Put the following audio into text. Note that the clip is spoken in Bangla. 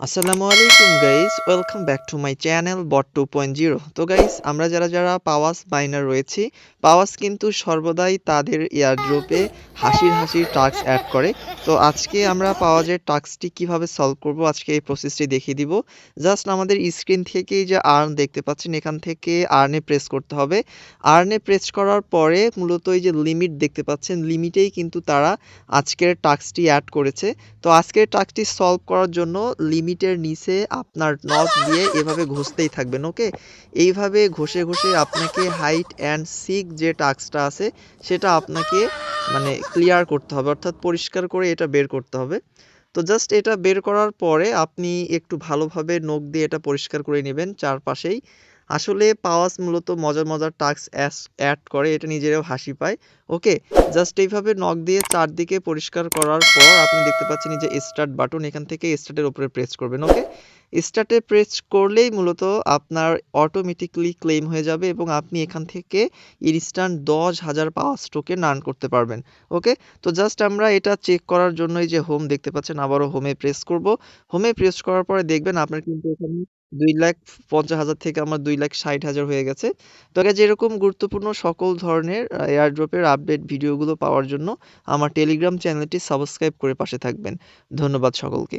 আসসালামু আলাইকুম guys welcome back to my channel bot two point zero তো গাইজ আমরা যারা যারা পাওয়াস বাইনার রয়েছি পাওয়াস কিন্তু সর্বদাই তাদের এয়ারড্রপে হাসির হাসির টাস্ক অ্যাড করে। তো, আজকে আমরা পাওয়াজের টাস্কটি কীভাবে সলভ করব, আজকে এই প্রসেসটি দেখিয়ে দিব। জাস্ট আমাদের স্ক্রিন থেকেই যে আর্ন দেখতে পাচ্ছেন, এখান থেকে আর্নে প্রেস করতে হবে। আর্নে প্রেস করার পরে মূলত এই যে লিমিট দেখতে পাচ্ছেন লিমিটেই কিন্তু তারা আজকের টাস্কটি অ্যাড করেছে। তো, আজকের টাস্কটি সলভ করার জন্য লিমিটের নিচে আপনার নখ দিয়ে এভাবে ঘষতেই থাকবেন, ওকে? এইভাবে ঘষে ঘষে আপনাকে হাইট অ্যান্ড সিক যে টাস্কটা আছে, সেটা আপনাকে মানে ক্লিয়ার করতে হবে, অর্থাৎ পরিষ্কার করে এটা বের করতে হবে। তো জাস্ট এটা বের করার পরে আপনি একটু ভালোভাবে নখ দিয়ে এটা পরিষ্কার করে নেবেন চারপাশেই। আসলে পাওয়াস মূলত মজার মজার টাস্ক অ্যাড করে, এটা নিজেরাও হাসি পায়। ওকে, জাস্ট এইভাবে নখ দিয়ে চারদিকে পরিষ্কার করার পর আপনি দেখতে পাচ্ছেন যে স্টার্ট বাটন এখান থেকে স্টার্টের উপরে প্রেস করবেন, ওকে? স্টার্টে প্রেস করলেই মূলত আপনার অটোমেটিকলি ক্লেম হয়ে যাবে এবং আপনি এখান থেকে ইনস্ট্যান্ট দশ হাজার পাওয়ার টোকেন আর্ন করতে পারবেন ওকে তো জাস্ট আমরা এটা চেক করার জন্যই যে হোম দেখতে পাচ্ছেন, আবারও হোমে প্রেস করব। হোমে প্রেস করার পরে দেখবেন আপনার কিন্তু এখানে দুই লাখ পঞ্চাশ হাজার থেকে আমার দুই লাখ ষাট হাজার হয়ে গেছে। তো আগে যেরকম গুরুত্বপূর্ণ সকল ধরনের এয়ারড্রপের আপডেট ভিডিওগুলো পাওয়ার জন্য আমার টেলিগ্রাম চ্যানেলটি সাবস্ক্রাইব করে পাশে থাকবেন। ধন্যবাদ সকলকে।